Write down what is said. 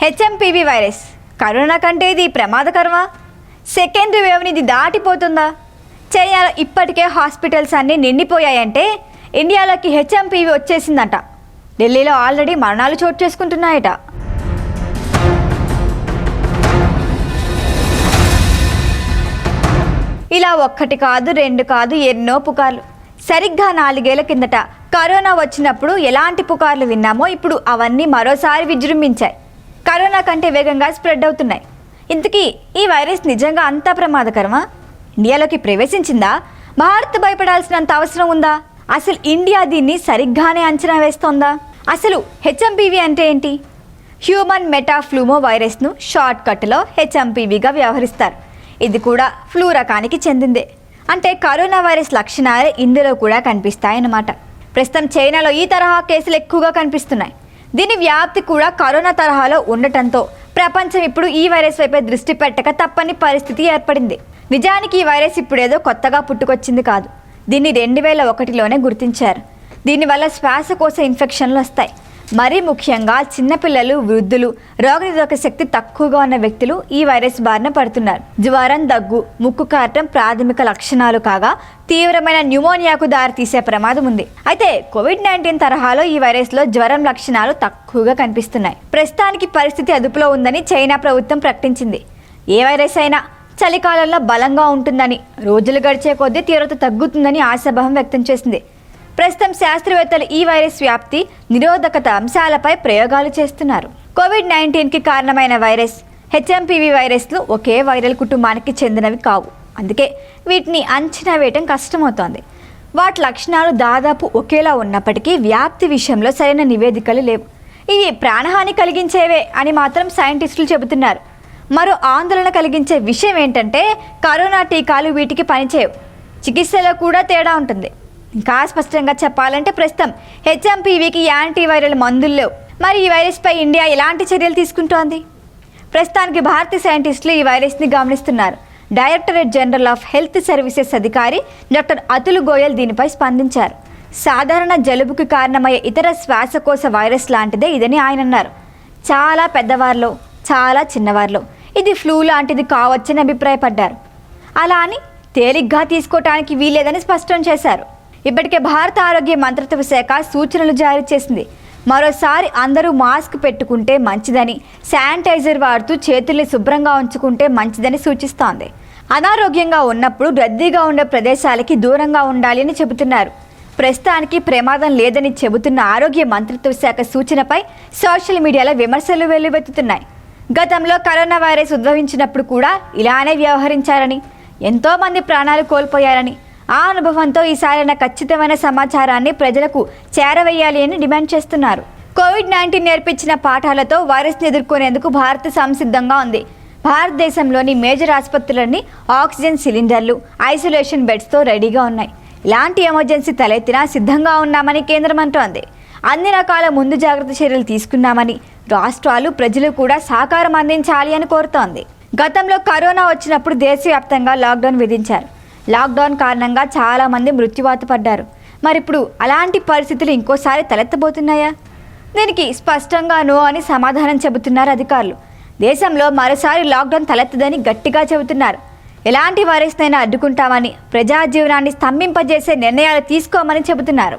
HMPV virus. Corona కంటే ఇది ప్రమాదకరమా? Second వేవ్ని ఇది దాటిపోతుందా? చైనాలో ఇప్పటికే హాస్పిటల్స్ అన్నీ నిండిపోయాయంటే ఇండియాలోకి హెచ్ఎంపివి వచ్చేసిందంట. ఢిల్లీలో ఆల్రెడీ మరణాలు చోటు చేసుకుంటున్నాయట. ఇలా ఒక్కటి కాదు రెండు కాదు ఎన్నో పుకార్లు. సరిగ్గా నాలుగేళ్ళ కిందట కరోనా వచ్చినప్పుడు ఎలాంటి పుకార్లు విన్నామో ఇప్పుడు అవన్నీ మరోసారి విజృంభించాయి. కరోనా కంటే వేగంగా స్ప్రెడ్ అవుతున్నాయి. ఇంతకీ ఈ వైరస్ నిజంగా అంత ప్రమాదకరమా? ఇండియాలోకి ప్రవేశించిందా? భారత్ భయపడాల్సినంత అవసరం ఉందా? అసలు ఇండియా దీన్ని సరిగ్గానే అంచనా వేస్తోందా? అసలు హెచ్ఎంపీవీ అంటే ఏంటి? హ్యూమన్ మెటాఫ్లూమో వైరస్ను షార్ట్ కట్లో హెచ్ఎంపీవీగా వ్యవహరిస్తారు. ఇది కూడా ఫ్లూ రకానికి చెందిందే. అంటే కరోనా వైరస్ లక్షణాలు ఇందులో కూడా కనిపిస్తాయన్నమాట. ప్రస్తుతం చైనాలో ఈ తరహా కేసులు ఎక్కువగా కనిపిస్తున్నాయి. దీని వ్యాప్తి కూడా కరోనా తరహాలో ఉండటంతో ప్రపంచం ఇప్పుడు ఈ వైరస్ వైపే దృష్టి పెట్టక తప్పని పరిస్థితి ఏర్పడింది. నిజానికి ఈ వైరస్ ఇప్పుడేదో కొత్తగా పుట్టుకొచ్చింది కాదు. దీన్ని రెండు వేల ఒకటిలోనే గుర్తించారు. దీనివల్ల శ్వాసకోశ ఇన్ఫెక్షన్లు వస్తాయి. మరీ ముఖ్యంగా చిన్నపిల్లలు వృద్ధులు రోగనిరోధక శక్తి తక్కువగా ఉన్న వ్యక్తులు ఈ వైరస్ బారిన పడుతున్నారు. జ్వరం దగ్గు ముక్కు కారటం ప్రాథమిక లక్షణాలు కాగా తీవ్రమైన న్యూమోనియాకు దారితీసే ప్రమాదం ఉంది. అయితే కోవిడ్ నైన్టీన్ తరహాలో ఈ వైరస్లో జ్వరం లక్షణాలు తక్కువగా కనిపిస్తున్నాయి. ప్రస్తుతానికి పరిస్థితి అదుపులో ఉందని చైనా ప్రభుత్వం ప్రకటించింది. ఏ వైరస్ అయినా చలికాలంలో బలంగా ఉంటుందని రోజులు గడిచే కొద్దీ తీవ్రత తగ్గుతుందని ఆశాభావం వ్యక్తం చేసింది. ప్రస్తుతం శాస్త్రవేత్తలు ఈ వైరస్ వ్యాప్తి నిరోధకత అంశాలపై ప్రయోగాలు చేస్తున్నారు. కోవిడ్ నైన్టీన్కి కారణమైన వైరస్ హెచ్ఎంపివి వైరస్లు ఒకే వైరల్ కుటుంబానికి చెందినవి కావు. అందుకే వీటిని అంచనా వేయటం కష్టమవుతోంది. వాటి లక్షణాలు దాదాపు ఒకేలా ఉన్నప్పటికీ వ్యాప్తి విషయంలో సరైన నివేదికలు లేవు. ఇవి ప్రాణహాని కలిగించేవే అని మాత్రం సైంటిస్టులు చెబుతున్నారు. మరో ఆందోళన కలిగించే విషయం ఏంటంటే కరోనా టీకాలు వీటికి పనిచేయవు. చికిత్సలో కూడా తేడా ఉంటుంది. ఇంకా స్పష్టంగా చెప్పాలంటే ప్రస్తుతం హెచ్ఎంపీవీకి యాంటీవైరల్ మందులు లేవు. మరి ఈ వైరస్పై ఇండియా ఎలాంటి చర్యలు తీసుకుంటోంది? ప్రస్తుతానికి భారతీయ సైంటిస్టులు ఈ వైరస్ని గమనిస్తున్నారు. Directorate general of health services అధికారి డాక్టర్ అతుల్ గోయల్ దీనిపై స్పందించారు. సాధారణ జలుబుకి కారణమయ్యే ఇతర శ్వాసకోశ వైరస్ లాంటిదే ఇదని ఆయన అన్నారు. చాలా పెద్దవారిలో చాలా చిన్నవారిలో ఇది ఫ్లూ లాంటిది కావచ్చని అభిప్రాయపడ్డారు. అలా అని తేలిగ్గా తీసుకోవటానికి వీలేదని స్పష్టం చేశారు. ఇప్పటికే భారత ఆరోగ్య మంత్రిత్వ శాఖ సూచనలు జారీ చేసింది. మరోసారి అందరూ మాస్క్ పెట్టుకుంటే మంచిదని శానిటైజర్ వాడుతూ చేతుల్ని శుభ్రంగా ఉంచుకుంటే మంచిదని సూచిస్తోంది. అనారోగ్యంగా ఉన్నప్పుడు రద్దీగా ఉండే ప్రదేశాలకి దూరంగా ఉండాలి అని చెబుతున్నారు. ప్రస్తుతానికి ప్రమాదం లేదని చెబుతున్న ఆరోగ్య మంత్రిత్వ శాఖ సూచనపై సోషల్ మీడియాలో విమర్శలు వెల్లువెత్తుతున్నాయి. గతంలో కరోనా వైరస్ ఉద్భవించినప్పుడు కూడా ఇలానే వ్యవహరించారని ఎంతోమంది ప్రాణాలు కోల్పోయారని ఆ అనుభవంతో ఈసారైన ఖచ్చితమైన సమాచారాన్ని ప్రజలకు చేరవేయాలి అని డిమాండ్ చేస్తున్నారు. కోవిడ్ నైన్టీన్ నేర్పించిన పాఠాలతో వైరస్ని ఎదుర్కొనేందుకు భారత్ సంసిద్ధంగా ఉంది. భారతదేశంలోని మేజర్ ఆసుపత్రులన్నీ ఆక్సిజన్ సిలిండర్లు ఐసోలేషన్ బెడ్స్తో రెడీగా ఉన్నాయి. ఇలాంటి ఎమర్జెన్సీ తలెత్తినా సిద్ధంగా ఉన్నామని కేంద్రం అంటోంది అన్ని రకాల ముందు జాగ్రత్త చర్యలు తీసుకున్నామని రాష్ట్రాలు ప్రజలు కూడా సహకారం అందించాలి అని కోరుతోంది. గతంలో కరోనా వచ్చినప్పుడు దేశవ్యాప్తంగా లాక్డౌన్ విధించారు. లాక్డౌన్ కారణంగా చాలామంది మృత్యువాత పడ్డారు. మరి ఇప్పుడు అలాంటి పరిస్థితులు ఇంకోసారి తలెత్తబోతున్నాయా? దీనికి స్పష్టంగా నో అని సమాధానం చెబుతున్నారు అధికారులు. దేశంలో మరోసారి లాక్డౌన్ తలెత్తదని గట్టిగా చెబుతున్నారు. ఎలాంటి వైరస్నైనా అడ్డుకుంటామని ప్రజా జీవనాన్ని స్తంభింపజేసే నిర్ణయాలు తీసుకోమని చెబుతున్నారు.